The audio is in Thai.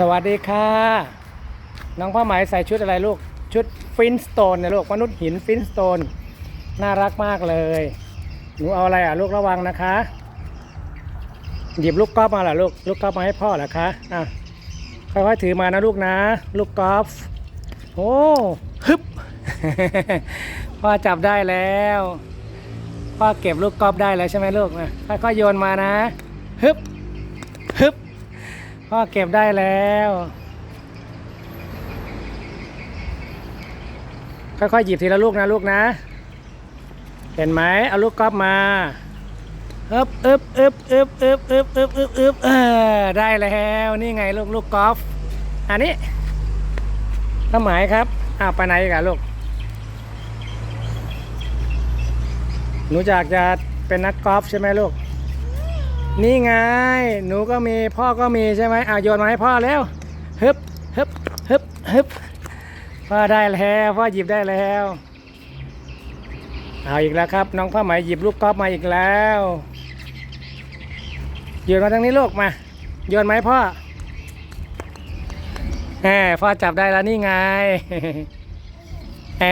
สวัสดีค่ะ น้องผ้าไหมใส่ชุดอะไรลูก ชุดฟินสโตนเนี่ยลูกมนุษย์หินฟินสโตน น่ารักมากเลย หนูเอาอะไรอะลูกระวังนะคะ หยิบลูกกอล์ฟมาเหรอลูก ลูกกอล์ฟมาให้พ่อเหรอคะอะค่อยๆถือมานะลูกนะ ลูกกอล์ฟโอ้ฮึบพ่อจับได้แล้วพ่อเก็บลูกกอล์ฟได้แล้วใช่ไหมลูกนะค่อยๆโยนมานะฮึบฮึบ พ่อเก็บได้แล้ว ค่อยๆหยิบทีละลูกนะลูกนะ เห็นไหมเอาลูกกอล์ฟมาอึบอึบอึบอึบอึบอึบอึบอึบอึบเออได้แล้วนี่ไงลูกลูกกอล์ฟอันนี้ข้าหมายครับอ้าวไปไหนกันลูกหนูอยากจะเป็นนักกอล์ฟใช่ไหมลูก นี่ไง หนูก็มีพ่อก็มีใช่ไหมอะโยนมาให้พ่อแล้วฮึบฮึบฮึบฮึบพ่อได้แล้วพ่อหยิบได้แล้วเอาอีกแล้วครับ น้องผ้าไหมหยิบลูกกอล์ฟมาอีกแล้วโยนมาทางนี้ลูกมาโยนไหมพ่อแหมพ่อจับได้แล้วนี่ไงแหม